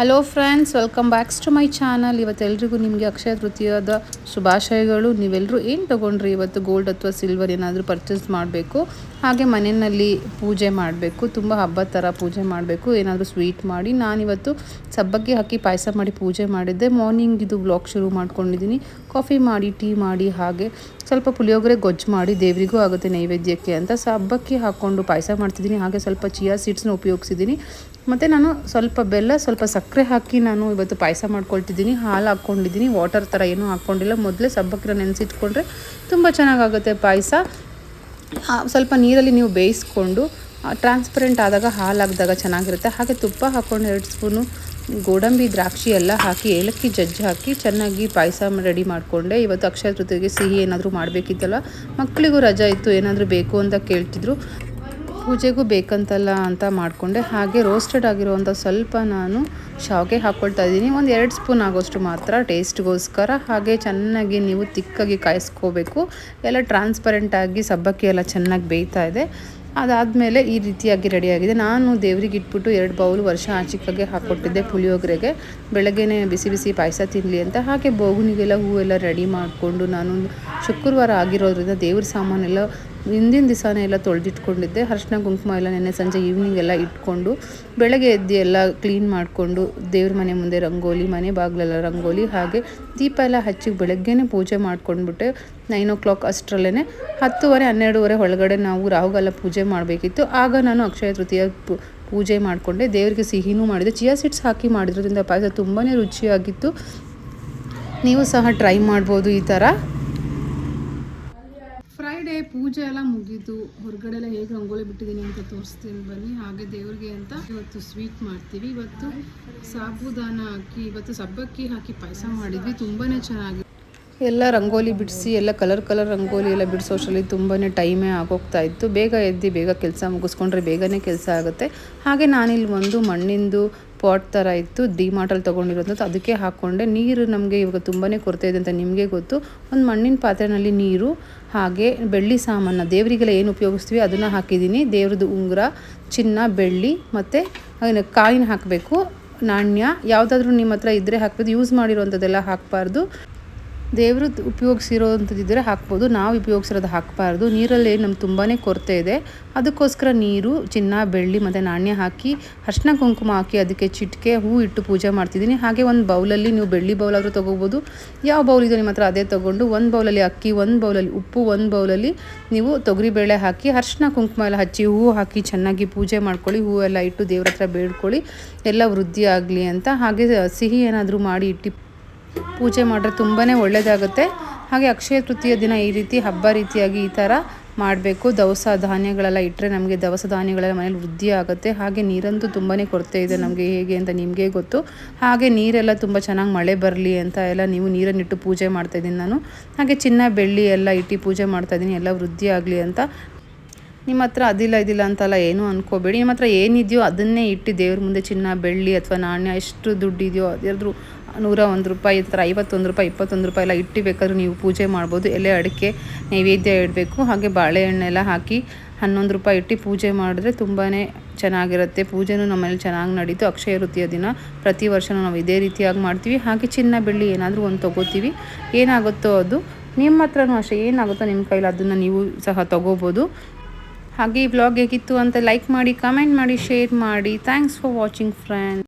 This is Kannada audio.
Hello friends welcome backs to my channel ಎಲ್ಲರಿಗೂ ನಿಮಗೆ ಅಕ್ಷಯ ತೃತೀಯದ ಶುಭಾಶಯಗಳು. ನೀವೆಲ್ಲರೂ ಏನು ತೊಗೊಂಡ್ರಿ ಇವತ್ತು? ಗೋಲ್ಡ್ ಅಥವಾ ಸಿಲ್ವರ್ ಏನಾದರೂ ಪರ್ಚೇಸ್ ಮಾಡಬೇಕು? ಹಾಗೆ ಮನೆಯಲ್ಲಿ ಪೂಜೆ ಮಾಡಬೇಕು. ತುಂಬ ಹಬ್ಬದ ಥರ ಪೂಜೆ ಮಾಡಬೇಕು. ಏನಾದರೂ ಸ್ವೀಟ್ ಮಾಡಿ. ನಾನಿವತ್ತು ಸಬ್ಬಕ್ಕಿ ಹಾಕಿ ಪಾಯಸ ಮಾಡಿ ಪೂಜೆ ಮಾಡಿದ್ದೆ. ಮಾರ್ನಿಂಗ್ ಇದು ಬ್ಲಾಗ್ ಶುರು ಮಾಡ್ಕೊಂಡಿದ್ದೀನಿ. ಕಾಫಿ ಮಾಡಿ, ಟೀ ಮಾಡಿ, ಹಾಗೆ ಸ್ವಲ್ಪ ಪುಳಿಯೋಗರೆ ಗೊಜ್ಜು ಮಾಡಿ ದೇವರಿಗೂ ಆಗುತ್ತೆ ನೈವೇದ್ಯಕ್ಕೆ ಅಂತ ಸಬ್ಬಕ್ಕಿ ಹಾಕ್ಕೊಂಡು ಪಾಯಸ ಮಾಡ್ತಿದ್ದೀನಿ, ಹಾಗೆ ಸ್ವಲ್ಪ ಚಿಯಾ ಸೀಡ್ಸ್ನ ಉಪಯೋಗಿಸಿದ್ದೀನಿ. ಮತ್ತು ನಾನು ಸ್ವಲ್ಪ ಬೆಲ್ಲ, ಸ್ವಲ್ಪ ಸಕ್ಕರೆ ಹಾಕಿ ನಾನು ಇವತ್ತು ಪಾಯಸ ಮಾಡ್ಕೊಳ್ತಿದ್ದೀನಿ, ಹಾಲು ಹಾಕ್ಕೊಂಡಿದ್ದೀನಿ, ವಾಟರ್ ಥರ ಏನೂ ಹಾಕ್ಕೊಂಡಿಲ್ಲ. ಮೊದಲೇ ಸಬ್ಬಕ್ಕಿನ ನೆನೆಸಿಟ್ಕೊಂಡ್ರೆ ತುಂಬ ಚೆನ್ನಾಗಾಗುತ್ತೆ ಪಾಯಸ. ಸ್ವಲ್ಪ ನೀರಲ್ಲಿ ನೀವು ಬೇಯಿಸ್ಕೊಂಡು ಟ್ರಾನ್ಸ್ಪರೆಂಟ್ ಆದಾಗ ಹಾಲು ಹಾಕಿದಾಗ ಚೆನ್ನಾಗಿರುತ್ತೆ. ಹಾಗೆ ತುಪ್ಪ ಹಾಕ್ಕೊಂಡು ಎರಡು ಸ್ಪೂನು ಗೋಡಂಬಿ ದ್ರಾಕ್ಷಿ ಎಲ್ಲ ಹಾಕಿ, ಏಲಕ್ಕಿ ಜಜ್ಜಿ ಹಾಕಿ ಚೆನ್ನಾಗಿ ಪಾಯಸ ರೆಡಿ ಮಾಡಿಕೊಂಡೆ. ಇವತ್ತು ಅಕ್ಷಯ ತೃತೀಯಗೆ ಸಿಹಿ ಏನಾದರೂ ಮಾಡಬೇಕಿತ್ತಲ್ಲ? ಮಕ್ಕಳಿಗೂ ರಜಾ ಇತ್ತು, ಏನಾದರೂ ಬೇಕು ಅಂತ ಕೇಳ್ತಿದ್ರು. ಪೂಜೆಗೂ ಬೇಕಂತಲ್ಲ ಅಂತ ಮಾಡಿಕೊಂಡೆ. ಹಾಗೆ ರೋಸ್ಟೆಡ್ ಆಗಿರುವಂಥ ಸ್ವಲ್ಪ ನಾನು ಶಾವಿಗೆ ಹಾಕ್ಕೊಳ್ತಾ ಇದ್ದೀನಿ. ಒಂದು ಎರಡು ಸ್ಪೂನ್ ಆಗೋಷ್ಟು ಮಾತ್ರ ಟೇಸ್ಟ್ಗೋಸ್ಕರ. ಹಾಗೆ ಚೆನ್ನಾಗಿ ನೀವು ತಿಕ್ಕಾಗಿ ಕಾಯಿಸ್ಕೋಬೇಕು. ಎಲ್ಲ ಟ್ರಾನ್ಸ್ಪರೆಂಟಾಗಿ ಸಬ್ಬಕ್ಕಿ ಎಲ್ಲ ಚೆನ್ನಾಗಿ ಬೇಯ್ತಾ ಇದೆ. ಅದಾದಮೇಲೆ ಈ ರೀತಿಯಾಗಿ ರೆಡಿಯಾಗಿದೆ ನಾನು ದೇವರಿಗೆ ಇಟ್ಬಿಟ್ಟು ಎರಡು ಬೌಲ್ ವರ್ಷ ಆಚಿಕಾಗೆ ಹಾಕ್ಕೊಟ್ಟಿದ್ದೆ ಪುಳಿಯೋಗರೆಗೆ. ಬೆಳಗ್ಗೆನೆ ಬಿಸಿ ಬಿಸಿ ಪಾಯಸ ತಿನ್ನಲಿ ಅಂತ. ಹಾಗೆ ಬೋಗುನಿಗೆಲ್ಲ ಹೂವೆಲ್ಲ ರೆಡಿ ಮಾಡಿಕೊಂಡು ನಾನು ಶುಕ್ರವಾರ ಆಗಿರೋದ್ರಿಂದ ದೇವ್ರ ಸಾಮಾನೆಲ್ಲ ಹಿಂದಿನ ದಿವಸನೇ ಎಲ್ಲ ತೊಳೆದಿಟ್ಕೊಂಡಿದ್ದೆ. ಅರ್ಶಿನ ಕುಂಕುಮ ಎಲ್ಲ ನೆನ್ನೆ ಸಂಜೆ ಈವ್ನಿಂಗ್ ಎಲ್ಲ ಇಟ್ಕೊಂಡು, ಬೆಳಗ್ಗೆ ಎದ್ದು ಎಲ್ಲ ಕ್ಲೀನ್ ಮಾಡಿಕೊಂಡು, ದೇವ್ರ ಮನೆ ಮುಂದೆ ರಂಗೋಲಿ, ಮನೆ ಬಾಗಿಲೆಲ್ಲ ರಂಗೋಲಿ, ಹಾಗೆ ದೀಪ ಎಲ್ಲ ಹಚ್ಚಿ ಬೆಳಗ್ಗೆನೇ ಪೂಜೆ ಮಾಡ್ಕೊಂಡ್ಬಿಟ್ಟೆ ನೈನ್ ಓ ಕ್ಲಾಕ್ ಅಷ್ಟರಲ್ಲೇ ಹತ್ತುವರೆ, ಹನ್ನೆರಡುವರೆ ಒಳಗಡೆ ನಾವು ರಾಹುಗಾಲ ಪೂಜೆ ಮಾಡಬೇಕಿತ್ತು. ಆಗ ನಾನು ಅಕ್ಷಯ ತೃತೀಯ ಪೂಜೆ ಮಾಡಿಕೊಂಡೆ. ದೇವರಿಗೆ ಸಿಹಿನೂ ಮಾಡಿದೆ. ಚಿಯಾ ಸೀಡ್ಸ್ ಹಾಕಿ ಮಾಡಿದ್ರಿಂದ ಪಾಯಸ ತುಂಬಾ ರುಚಿಯಾಗಿತ್ತು. ನೀವು ಸಹ ಟ್ರೈ ಮಾಡ್ಬೋದು ಈ ಥರ ಫ್ರೈಡೇ ಪೂಜೆ ಎಲ್ಲ ಮುಗಿದು ಹೊರಗಡೆ ಎಲ್ಲ ಹೇಗೆ ರಂಗೋಲಿ ಬಿಟ್ಟಿದ್ದೀನಿ ಅಂತ ತೋರಿಸ್ತೀನಿ ಬನ್ನಿ. ಹಾಗೆ ದೇವ್ರಿಗೆ ಅಂತ ಇವತ್ತು ಸ್ವೀಟ್ ಮಾಡ್ತೀವಿ. ಇವತ್ತು ಸಾಬುದಾನ ಹಾಕಿ, ಇವತ್ತು ಸಬ್ಬಕ್ಕಿ ಹಾಕಿ ಪಾಯಸ ಮಾಡಿದ್ವಿ. ತುಂಬಾ ಚೆನ್ನಾಗಿ ಎಲ್ಲ ರಂಗೋಲಿ ಬಿಡಿಸಿ, ಎಲ್ಲ ಕಲರ್ ಕಲರ್ ರಂಗೋಲಿ ಎಲ್ಲ ಬಿಡಿಸೋಷ್ಟರಲ್ಲಿ ತುಂಬಾ ಟೈಮೇ ಆಗೋಗ್ತಾ ಇತ್ತು. ಬೇಗ ಎದ್ದು ಬೇಗ ಕೆಲಸ ಮುಗಿಸ್ಕೊಂಡ್ರೆ ಬೇಗನೆ ಕೆಲಸ ಆಗುತ್ತೆ. ಹಾಗೆ ನಾನಿಲ್ಲಿ ಒಂದು ಮಣ್ಣಿಂದು ಪಾಟ್ ಥರ ಇತ್ತು ಡಿ ಮಾರ್ಟಲ್ಲಿ ತೊಗೊಂಡಿರೋದಂತ ಅದಕ್ಕೆ ಹಾಕ್ಕೊಂಡೆ ನೀರು ನಮಗೆ ಇವಾಗ ತುಂಬಾ ಕೊರತೆ ಇದೆ ಅಂತ ನಿಮಗೆ ಗೊತ್ತು. ಒಂದು ಮಣ್ಣಿನ ಪಾತ್ರೆಯಲ್ಲಿ ನೀರು, ಹಾಗೆ ಬೆಳ್ಳಿ ಸಾಮಾನು, ದೇವರಿಗೆಲ್ಲ ಏನು ಉಪಯೋಗಿಸ್ತೀವಿ ಅದನ್ನು ಹಾಕಿದ್ದೀನಿ. ದೇವ್ರದ್ದು ಉಂಗುರ, ಚಿನ್ನ, ಬೆಳ್ಳಿ ಮತ್ತು ಕಾಯಿನ ಹಾಕಬೇಕು. ನಾಣ್ಯ, ಯಾವುದಾದ್ರೂ ನಿಮ್ಮ ಹತ್ರ ಇದ್ದರೆ ಹಾಕ್ಬೋದು. ಯೂಸ್ ಮಾಡಿರೋವಂಥದ್ದೆಲ್ಲ ಹಾಕಬಾರ್ದು. ದೇವರು ಉಪಯೋಗಿಸಿರೋವಂಥದ್ದಿದ್ದರೆ ಹಾಕ್ಬೋದು. ನಾವು ಉಪಯೋಗಿಸಿರೋದು ಹಾಕಬಾರ್ದು. ನೀರಲ್ಲಿ ನಮ್ಗೆ ತುಂಬಾ ಕೊರತೆ ಇದೆ. ಅದಕ್ಕೋಸ್ಕರ ನೀರು, ಚಿನ್ನ, ಬೆಳ್ಳಿ ಮತ್ತು ನಾಣ್ಯ ಹಾಕಿ ಅರ್ಶಿನ ಕುಂಕುಮ ಹಾಕಿ ಅದಕ್ಕೆ ಚಿಟಿಕೆ, ಹೂ ಇಟ್ಟು ಪೂಜೆ ಮಾಡ್ತಿದ್ದೀನಿ. ಹಾಗೆ ಒಂದು ಬೌಲಲ್ಲಿ ನೀವು ಬೆಳ್ಳಿ ಬೌಲಾದರೂ ತೊಗೋಬೋದು. ಯಾವ ಬೌಲ್ ಇದೆ ನಿಮ್ಮ ಹತ್ರ ಅದೇ ತೊಗೊಂಡು ಒಂದು ಬೌಲಲ್ಲಿ ಅಕ್ಕಿ, ಒಂದು ಬೌಲಲ್ಲಿ ಉಪ್ಪು, ಒಂದು ಬೌಲಲ್ಲಿ ನೀವು ತೊಗರಿಬೇಳೆ ಹಾಕಿ ಅರ್ಶಿನ ಕುಂಕುಮ ಎಲ್ಲ ಹಚ್ಚಿ, ಹೂ ಹಾಕಿ ಚೆನ್ನಾಗಿ ಪೂಜೆ ಮಾಡ್ಕೊಳ್ಳಿ. ಹೂವೆಲ್ಲ ಇಟ್ಟು ದೇವ್ರ ಹತ್ರ ಬೇಡ್ಕೊಳ್ಳಿ. ಎಲ್ಲ ವೃದ್ಧಿ ಆಗಲಿ ಅಂತ. ಹಾಗೆ ಸಿಹಿ ಏನಾದರೂ ಮಾಡಿ ಇಟ್ಟು ಪೂಜೆ ಮಾಡಿದ್ರೆ ತುಂಬಾ ಒಳ್ಳೆಯದಾಗುತ್ತೆ ಹಾಗೆ ಅಕ್ಷಯ ತೃತೀಯ ದಿನ ಈ ರೀತಿ ಹಬ್ಬ ರೀತಿಯಾಗಿ ಈ ಥರ ಮಾಡಬೇಕು. ದವಸ ಧಾನ್ಯಗಳೆಲ್ಲ ಇಟ್ಟರೆ ನಮಗೆ ದವಸ ಧಾನ್ಯಗಳೆಲ್ಲ ಮನೇಲಿ ವೃದ್ಧಿ ಆಗುತ್ತೆ. ಹಾಗೆ ನೀರಂತೂ ತುಂಬಾ ಕೊರತೆ ಇದೆ ನಮಗೆ ಹೇಗೆ ಅಂತ ನಿಮಗೆ ಗೊತ್ತು. ಹಾಗೆ ನೀರೆಲ್ಲ ತುಂಬ ಚೆನ್ನಾಗಿ ಮಳೆ ಬರಲಿ ಅಂತ ಎಲ್ಲ ನೀವು ನೀರನ್ನಿಟ್ಟು ಪೂಜೆ ಮಾಡ್ತಾಯಿದ್ದೀನಿ ನಾನು. ಹಾಗೆ ಚಿನ್ನ, ಬೆಳ್ಳಿ ಎಲ್ಲ ಇಟ್ಟು ಪೂಜೆ ಮಾಡ್ತಾಯಿದ್ದೀನಿ ಎಲ್ಲ ವೃದ್ಧಿ ಆಗಲಿ ಅಂತ. ನಿಮ್ಮ ಹತ್ರ ಅದಿಲ್ಲ, ಇದಿಲ್ಲ ಅಂತೆಲ್ಲ ಏನೂ ಅನ್ಕೋಬೇಡಿ. ನಿಮ್ಮ ಹತ್ರ ಏನಿದೆಯೋ ಅದನ್ನೇ ಇಟ್ಟು ದೇವ್ರ ಮುಂದೆ ಚಿನ್ನ, ಬೆಳ್ಳಿ ಅಥವಾ ನಾಣ್ಯ ಎಷ್ಟು ದುಡ್ಡಿದೆಯೋ ಅದ್ರದ್ದು ನೂರ ಒಂದು ರೂಪಾಯಿ ಥರ ಐವತ್ತೊಂದು ರೂಪಾಯಿ, ಇಪ್ಪತ್ತೊಂದು ರೂಪಾಯಿ ಎಲ್ಲ ಇಟ್ಟು ಬೇಕಾದ್ರೂ ನೀವು ಪೂಜೆ ಮಾಡ್ಬೋದು. ಎಲೆ ಅಡಿಕೆ ನೈವೇದ್ಯ ಇಡಬೇಕು. ಹಾಗೆ ಬಾಳೆಹಣ್ಣೆಲ್ಲ ಹಾಕಿ ಹನ್ನೊಂದು ರೂಪಾಯಿ ಇಟ್ಟು ಪೂಜೆ ಮಾಡಿದ್ರೆ ತುಂಬಾ ಚೆನ್ನಾಗಿರುತ್ತೆ. ಪೂಜೆನೂ ನಮ್ಮಲ್ಲಿ ಚೆನ್ನಾಗಿ ನಡೀತು. ಅಕ್ಷಯ ವೃತ್ತಿಯ ದಿನ ಪ್ರತಿ ವರ್ಷನೂ ನಾವು ಇದೇ ರೀತಿಯಾಗಿ ಮಾಡ್ತೀವಿ. ಹಾಗೆ ಚಿನ್ನ, ಬೆಳ್ಳಿ ಏನಾದರೂ ಒಂದು ತೊಗೋತೀವಿ. ಏನಾಗುತ್ತೋ ಅದು ನಿಮ್ಮ ಹತ್ರನೂ ಅಷ್ಟೇ. ಏನಾಗುತ್ತೋ ನಿಮ್ಮ ಕೈಲಿ ಅದನ್ನು ನೀವು ಸಹ ತೊಗೋಬೋದು. ಹಾಗೆ ಈ ವ್ಲಾಗ್ ಹೇಗಿತ್ತು ಅಂತ ಲೈಕ್ ಮಾಡಿ ಕಮೆಂಟ್ ಮಾಡಿ ಶೇರ್ ಮಾಡಿ. Thanks for watching friend